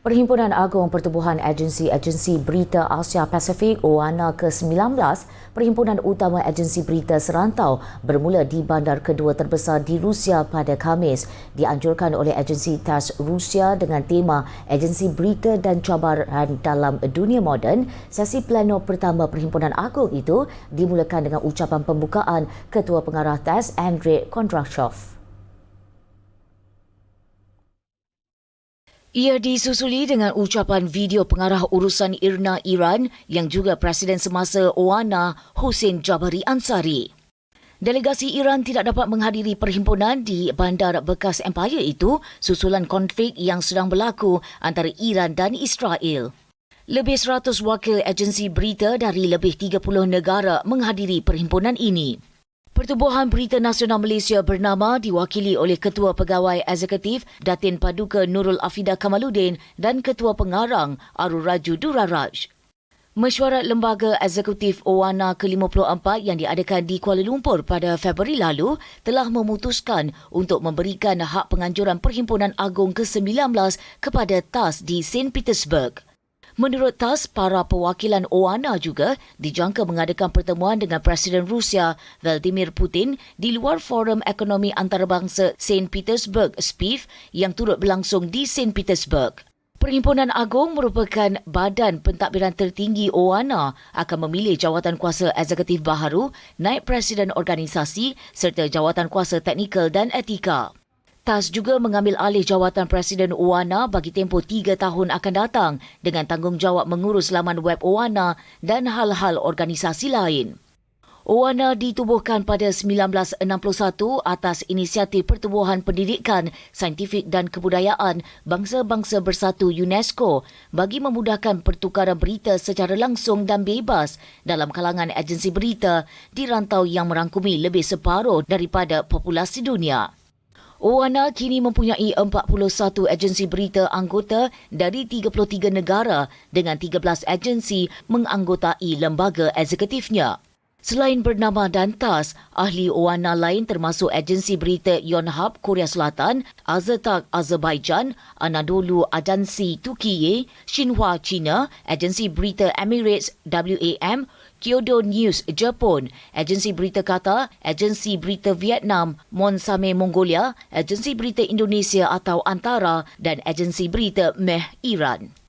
Perhimpunan Agung Pertubuhan Agensi-Agensi Berita Asia Pasifik OANA ke-19, perhimpunan utama agensi berita serantau bermula di bandar kedua terbesar di Rusia pada Khamis, dianjurkan oleh agensi TASS Rusia dengan tema Agensi Berita dan Cabaran dalam Dunia Moden. Sesi pleno pertama Perhimpunan Agung itu dimulakan dengan ucapan pembukaan Ketua Pengarah TASS Andrei Kondrashov. Ia disusuli dengan ucapan video pengarah urusan IRNA Iran yang juga Presiden semasa OANA Hussein Jabari Ansari. Delegasi Iran tidak dapat menghadiri perhimpunan di bandar bekas empire itu susulan konflik yang sedang berlaku antara Iran dan Israel. Lebih 100 wakil agensi berita dari lebih 30 negara menghadiri perhimpunan ini. Pertubuhan Berita Nasional Malaysia bernama diwakili oleh Ketua Pegawai Eksekutif Datin Paduka Nurul Afida Kamaluddin dan Ketua Pengarang Arul Raju Duraraj. Mesyuarat Lembaga Eksekutif OWANA ke-54 yang diadakan di Kuala Lumpur pada Februari lalu telah memutuskan untuk memberikan hak penganjuran Perhimpunan Agung ke-19 kepada TAS di St. Petersburg. Menurut TAS, para perwakilan OANA juga dijangka mengadakan pertemuan dengan Presiden Rusia Vladimir Putin di luar Forum Ekonomi Antarabangsa St. Petersburg SPIF yang turut berlangsung di St. Petersburg. Perhimpunan Agung merupakan badan pentadbiran tertinggi OANA akan memilih jawatan kuasa eksekutif baharu, naib presiden organisasi serta jawatan kuasa teknikal dan etika. TAS juga mengambil alih jawatan Presiden OWANA bagi tempoh tiga tahun akan datang dengan tanggungjawab mengurus laman web OWANA dan hal-hal organisasi lain. OWANA ditubuhkan pada 1961 atas inisiatif Pertubuhan Pendidikan, Saintifik dan Kebudayaan Bangsa-Bangsa Bersatu UNESCO bagi memudahkan pertukaran berita secara langsung dan bebas dalam kalangan agensi berita di rantau yang merangkumi lebih separuh daripada populasi dunia. OANA kini mempunyai 41 agensi berita anggota dari 33 negara dengan 13 agensi menganggotai lembaga eksekutifnya. Selain bernama Dantas, ahli OANA lain termasuk agensi berita Yonhap Korea Selatan, Azetak Azerbaijan, Anadolu Ajansi Turkiye, Xinhua China, agensi berita Emirates WAM, Kyodo News Jepun, agensi berita Qatar, agensi berita Vietnam, Monsame Mongolia, agensi berita Indonesia atau Antara dan agensi berita Meh Iran.